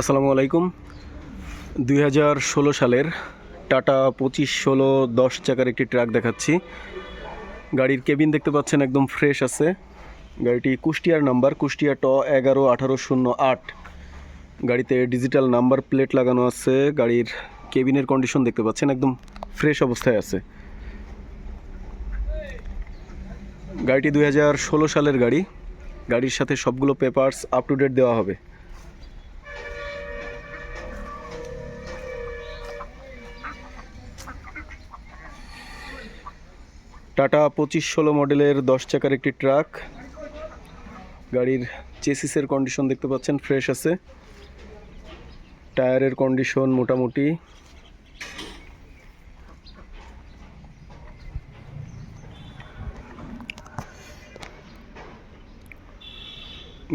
আসসালামু আলাইকুম। দুই হাজার ষোলো সালের টাটা পঁচিশ ষোলো দশ চাকার একটি ট্রাক দেখাচ্ছি। গাড়ির কেবিন দেখতে পাচ্ছেন, একদম ফ্রেশ আছে। গাড়িটি কুষ্টিয়ার নাম্বার, কুষ্টিয়া ট এগারো আঠারো শূন্য আট। গাড়িতে ডিজিটাল নাম্বার প্লেট লাগানো আছে। গাড়ির কেবিনের কন্ডিশন দেখতে পাচ্ছেন, একদম ফ্রেশ অবস্থায় আছে। গাড়িটি দুই হাজার ষোলো সালের গাড়ি। গাড়ির সাথে সবগুলো পেপারস আপ টু ডেট দেওয়া হবে। টাটা পঁচিশ ষোলো মডেলের দশ চাকার একটি ট্রাক। গাড়ির চেসিসের কন্ডিশন দেখতে পাচ্ছেন ফ্রেশ আছে। টায়ারের কন্ডিশন মোটামুটি।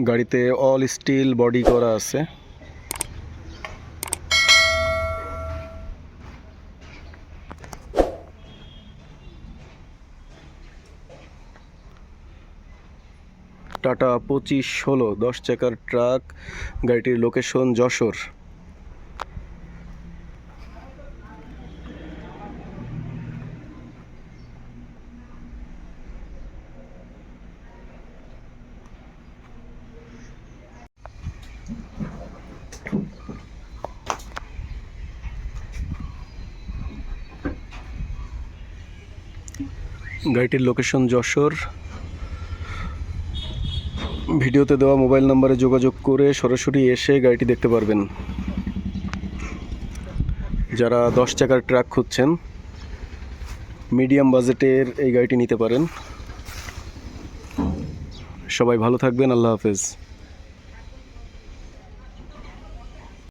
গাড়িতে অল স্টিল বডি করা আছে। টাটা পঁচিশ ষোলো দশ চাকার ট্রাক গাড়িটির লোকেশন যশোর। গাড়িটির লোকেশন যশোর। ভিডিওতে দেওয়া মোবাইল নাম্বারে যোগাযোগ করে সরাসরি এসে গাড়িটি দেখতে পারবেন। যারা দশ চাকার ট্রাক খুঁজছেন, মিডিয়াম বাজেটের এই গাড়িটি নিতে পারেন। সবাই ভালো থাকবেন, আল্লাহ হাফেজ।